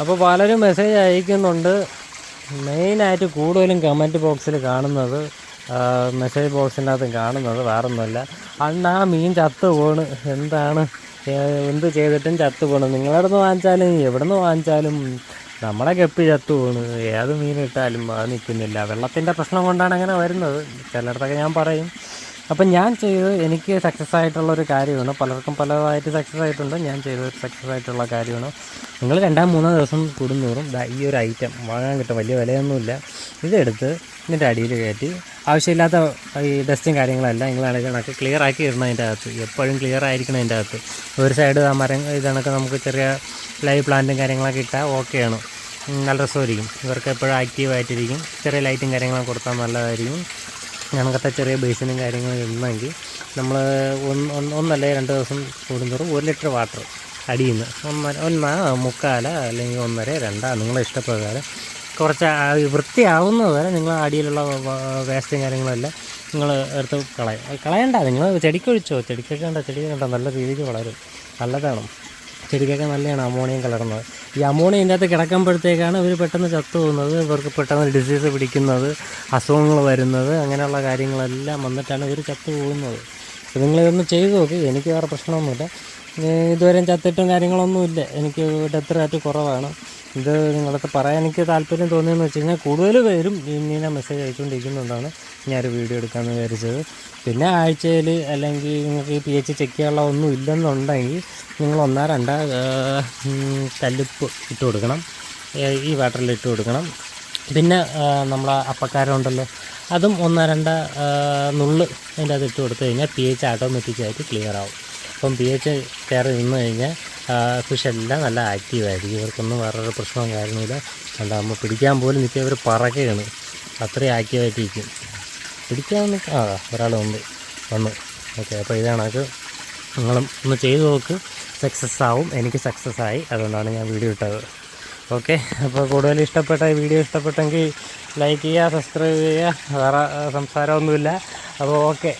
അപ്പോൾ പലരും മെസ്സേജ് അയക്കുന്നുണ്ട്. മെയിനായിട്ട് കൂടുതലും കമന്റ് ബോക്സിൽ കാണുന്നത് മെസ്സേജ് ബോക്സിന്റെ അകത്ത് കാണുന്നത് വേറൊന്നുമല്ല. ആ മീൻ ചത്തു പോണ്. എന്താണ്? എന്ത് ചെയ്തിട്ടും ചത്തു പോണ്. നിങ്ങളുടെ നിന്ന് വാങ്ങിച്ചാലും എവിടെ നിന്ന് വാങ്ങിച്ചാലും നമ്മളെ കെപ്പി ചത്തു പോണ്. ഏത് മീൻ ഇട്ടാലും അത് നിൽക്കുന്നില്ല. വെള്ളത്തിന്റെ പ്രശ്നം കൊണ്ടാണ് അങ്ങനെ വരുന്നത്. ചിലയിടത്തൊക്കെ ഞാൻ പറയും. അപ്പം ഞാൻ ചെയ്തത് എനിക്ക് സക്സസ് ആയിട്ടുള്ള ഒരു കാര്യമാണ്. പലർക്കും പലതായിട്ട് സക്സസ് ആയിട്ടുണ്ട്. ഞാൻ ചെയ്തത് സക്സസ് ആയിട്ടുള്ള കാര്യമാണ്. നിങ്ങൾ രണ്ടാം മൂന്നാം ദിവസം കൂടുന്നോറും ഈ ഒരു ഐറ്റം വാങ്ങാൻ കിട്ടും. വലിയ വിലയൊന്നുമില്ല. ഇതെടുത്ത് ഇതിന്റെ അടിയിൽ കയറ്റി ആവശ്യമില്ലാത്ത ഈ ഡസ്റ്റും കാര്യങ്ങളല്ല നിങ്ങൾ കണക്ക് ക്ലിയർ ആക്കി ഇടണം അതിന്റെ അകത്ത്. എപ്പോഴും ക്ലിയർ ആയിരിക്കണം അതിന്റെ അകത്ത്. ഒരു സൈഡ് ആ മരം ഇതണക്ക് നമുക്ക് ചെറിയ ലൈവ് പ്ലാന്റും കാര്യങ്ങളൊക്കെ ഇട്ടാൽ ഓക്കെയാണ് നല്ല രസമായിരിക്കും. ഇവർക്ക് എപ്പോഴും ആക്റ്റീവായിട്ടിരിക്കും ചെറിയ ലൈറ്റും കാര്യങ്ങളും കൊടുത്താൽ നല്ലതായിരിക്കും. ഞങ്ങൾക്കത്തെ ചെറിയ ബേസിനും കാര്യങ്ങളും ഇരുന്നെങ്കിൽ നമ്മൾ ഒന്ന് ഒന്നല്ലേ രണ്ട് ദിവസം കൂടുന്തോറും ഒരു ലിറ്റർ വാട്ടർ അടിയിൽ നിന്ന് ഒന്നര ഒന്ന മുക്കാല അല്ലെങ്കിൽ ഒന്നര രണ്ടാ നിങ്ങളെ ഇഷ്ടപ്രകാരം. കുറച്ച് വൃത്തിയാവുന്നത് വരെ നിങ്ങൾ അടിയിലുള്ള വേസ്റ്റും കാര്യങ്ങളെല്ലാം നിങ്ങൾ എടുത്ത് കളയും. കളയണ്ട നിങ്ങൾ ചെടിക്കൊഴിച്ചോ. ചെടിക്കൊക്കെ കണ്ട? ചെടി നല്ല രീതിക്ക് വളരും. നല്ലതാണ്. ചെടിക്കൊക്കെ നല്ലതാണ് അമോണിയം കലർന്നത്. ഈ അമോണിയ ഇതിന്റെ അകത്ത് കിടക്കുമ്പോഴത്തേക്കാണ് ഇവർ പെട്ടെന്ന് ചത്തു പോകുന്നത്. ഇവർക്ക് പെട്ടെന്ന് ഡിസീസ് പിടിക്കുന്നത് അസുഖങ്ങൾ വരുന്നത് അങ്ങനെയുള്ള കാര്യങ്ങളെല്ലാം വന്നിട്ടാണ് ഇവർ ചത്തു പോകുന്നത്. നിങ്ങളിതൊന്ന് ചെയ്തു നോക്കി. എനിക്ക് വേറെ പ്രശ്നമൊന്നുമില്ല. ഇതുവരെയും ചത്തിട്ടും കാര്യങ്ങളൊന്നുമില്ല. എനിക്ക് ഡെത്ത് റേറ്റ് കുറവാണ്. ഇത് നിങ്ങളടുത്ത് പറയാൻ എനിക്ക് താല്പര്യം തോന്നിയെന്ന് വെച്ച് കഴിഞ്ഞാൽ കൂടുതൽ പേരും ഇങ്ങനെ മെസ്സേജ് അയച്ചുകൊണ്ടിരിക്കുന്നുണ്ടാണ്. ഞാനൊരു വീഡിയോ എടുക്കാമെന്ന് വിചാരിച്ചത്. പിന്നെ ആഴ്ചയിൽ അല്ലെങ്കിൽ നിങ്ങൾക്ക് ഈ പി എച്ച് ചെക്ക് ചെയ്യാനുള്ള ഒന്നും ഇല്ലെന്നുണ്ടെങ്കിൽ നിങ്ങൾ ഒന്നാ രണ്ട കല്ലുപ്പ് ഇട്ട് കൊടുക്കണം. ഈ വാട്ടറിൽ ഇട്ട് കൊടുക്കണം. പിന്നെ നമ്മളെ അപ്പക്കാരുണ്ടല്ലോ അതും ഒന്നാ രണ്ട നുള്ള് അതിന്റെ അത് ഇട്ട് കൊടുത്തു കഴിഞ്ഞാൽ പി എച്ച് ഓട്ടോമാറ്റിക്കായിട്ട് ക്ലിയർ ആവും. അപ്പം പി എച്ച് കയറി നിന്ന് കഴിഞ്ഞാൽ ഫിഷ് എല്ലാം നല്ല ആക്റ്റീവായിരിക്കും ഇവർക്കൊന്നും വേറൊരു പ്രശ്നവും കാര്യമില്ല നമ്മൾ പിടിക്കാൻ പോലും നിൽക്കുക ഇവർ പറക്കുകയാണ് അത്രയും ആക്റ്റീവായിട്ടിരിക്കും പിടിക്കാൻ ആ ഒരാൾ വന്ന് വന്നു. ഓക്കെ അപ്പോൾ ഇതാണ് അത്. നിങ്ങളും ഒന്ന് ചെയ്ത് നോക്ക്. സക്സസ് ആവും. എനിക്ക് സക്സസ് ആയി. അതുകൊണ്ടാണ് ഞാൻ വീഡിയോ ഇട്ടത്. ഓക്കെ അപ്പോൾ കൂടുതൽ ഇഷ്ടപ്പെട്ട വീഡിയോ ഇഷ്ടപ്പെട്ടെങ്കിൽ ലൈക്ക് ചെയ്യുക സബ്സ്ക്രൈബ് ചെയ്യുക. വേറെ സംസാരമൊന്നുമില്ല. അപ്പോൾ ഓക്കെ